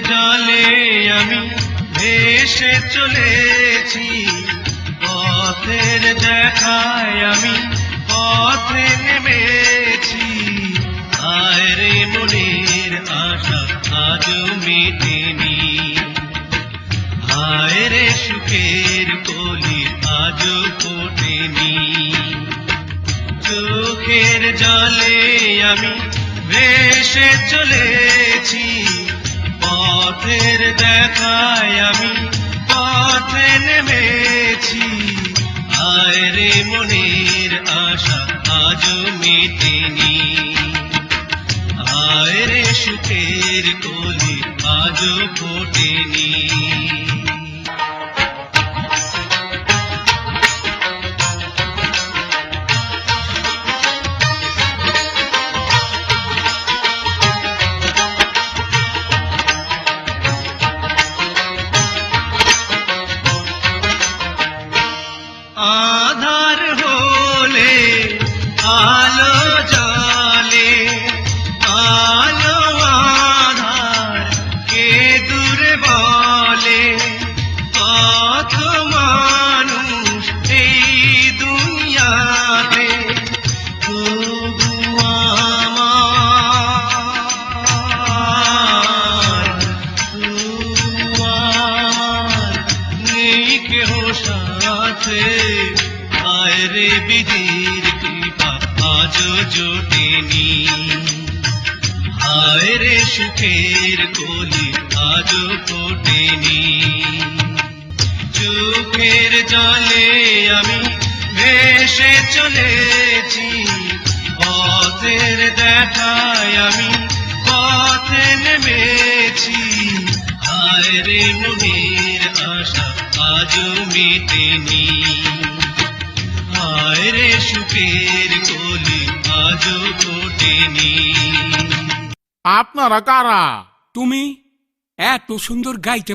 জলে আমি ভেসে চলেছি। পথের দেখায় আমি পথে নেমেছি। আয় রে মনের আশা আজও মেটেনি। আয় রে সুখের কলি আজও ফোটেনি। চোখের জলে আমি ভেসে চলেছি। পথের দেখায় আমি পথে নেমেছি। আয় রে মনের আশা আজ মেটেনি। আয় রে সুখের কলি আজ ফোটেনি। আলো জলে আলো বলে কত মানুষ এই দুনিয়াতে তবু আমার সাথে আয় রে আজও জোটেনি। আয় রে সুখের কলি আজও ফোটেনি। চোখের জলে আমি ভেসে চলেছি, পথের দেখায় আমি পথে নেমেছি। আয় রে মনের আশা আজও মেটেনি। আয় রে সুখের কলি আপনারা কারা? তুমি? এত সুন্দর গাইতে